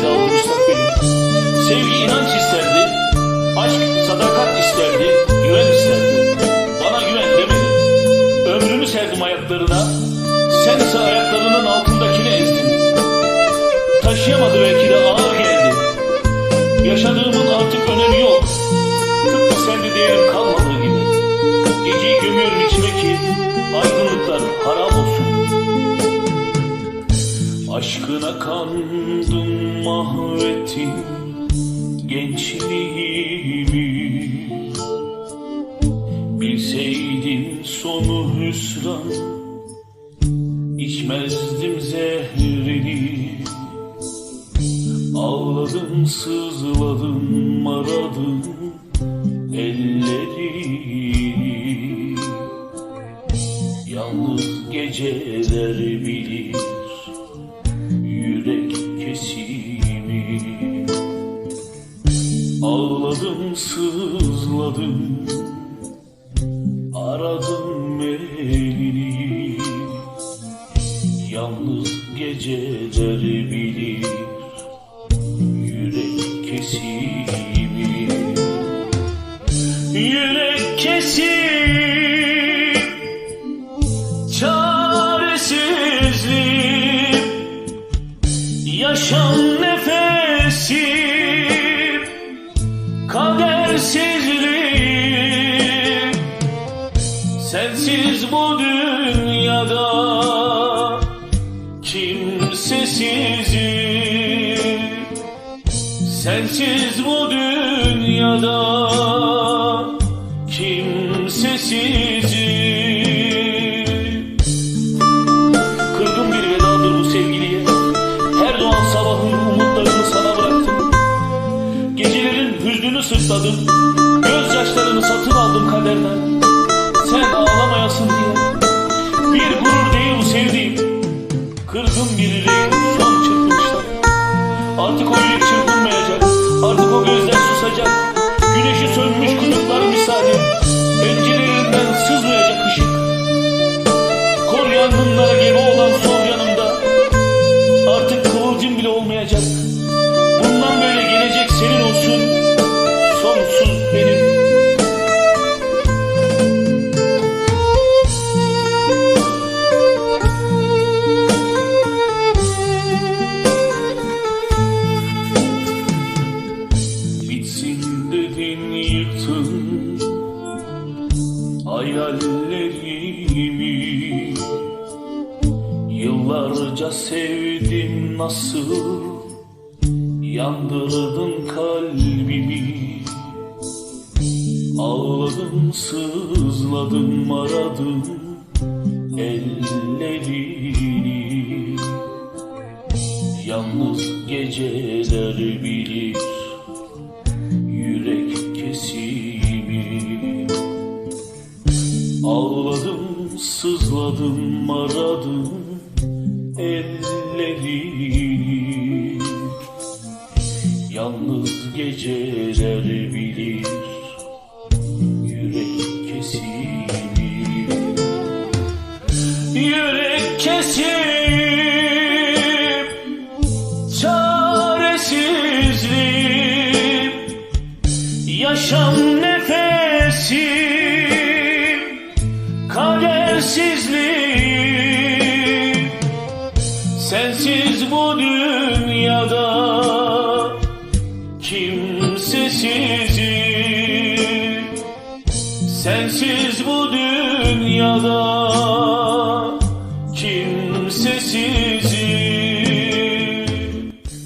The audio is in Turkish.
sevda olursak. Sevgi inanç isterdi, aşk sadakat isterdi, güven isterdi. Bana güven demedi. Ömrümü serdim ayaklarına, sen ise ayaklarının altındakini ezdin. Taşıyamadı belki de ağır geldi. Yaşadığımın artık önemi yok. Tıpkı sende değerim kalmadığı gibi. Geceyi gömüyorum içime ki aydınlıklar harap olsun. Aşkına kandım mahvettin gençliğimi. Bilseydim sonu hüsran içmezdim zehrini Ağladım sızladım aradım ellerini Yalnız geceler bilir Ağladım sızladım. Aradım elini. Yalnız geceler bilir. Yürek kesimi Yürek kesim çaresizlik. Yaşam kadersizlik. Sensiz bu dünyada kimsesizim Sensiz bu dünyada Hüznünü sırtladım Gözyaşlarını satın aldım kaderden. Sen ağlamayasın diye. Bir gurur değil bu sevdiğim. Kırgın bir son çırpınışları. Artık o yürek çırpınmayacak. Artık o gözler susacak. Güneşi sönmüş kutuplar misali Pencerelerinden sızmayacak ışık. Kor yangınlara gebe olan sol Hayallerimi Yıllarca sevdim nasıl Yandırdın kalbimi? Ağladım sızladım aradım ellerini. Yalnız geceler bilir sızladım aradım ellerini Yalnız geceler bilir yürek kesimi Yürek kesim çaresizlik. Yaşam nefesim kadersizlik Sensiz bu dünyada kimsesizim Sensiz bu dünyada kimsesiz